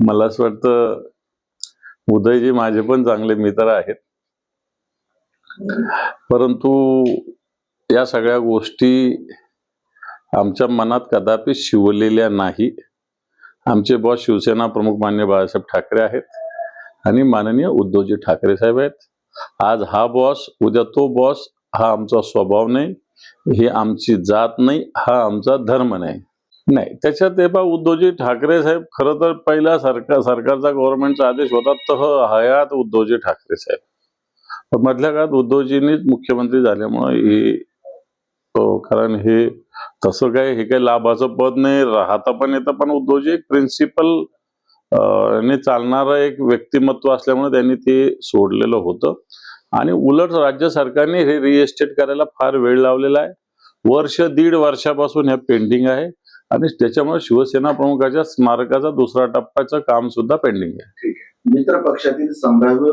मला असं वाटतं उदयजी माझे पण चांगले मित्र आहेत. परंतु या सगळ्या गोष्टी आमच्या मनात कदापि शिवलेल्या नाही. आमचे बॉस शिवसेना प्रमुख मान्य बाळासाहेब ठाकरे आहेत आणि माननीय उद्धवजी ठाकरे साहेब आहेत. आज हा बॉस उद्या तो बॉस हा आमचा स्वभाव नाही ही आमची जात नाही हा आमचा धर्म नाही. नाही त्याच्यात ते पहा उद्धवजी ठाकरे साहेब खरं तर पहिला सरकार सरकारचा गव्हर्नमेंटचा आदेश होता तह हयात उद्धवजी ठाकरे साहेब. मधल्या काळात उद्धवजींनीच मुख्यमंत्री झाल्यामुळे हे हो, कारण हे तसं काय हे काही लाभाचं पद नाही राहता पण येतं पण उद्धवजी एक प्रिन्सिपल ने चालणारं एक व्यक्तिमत्व असल्यामुळे त्यांनी ते सोडलेलं होतं. आणि उलट राज्य सरकारने हे रिएस्टेट करायला फार वेळ लावलेला आहे. वर्ष दीड वर्षापासून ह्या पेंडिंग आहे. आणि त्याच्यामुळे शिवसेना प्रमुखाच्या स्मारकाचा दुसरा टप्प्याचं काम सुद्धा पेंडिंग आहे. मित्र पक्षातील संभाव्य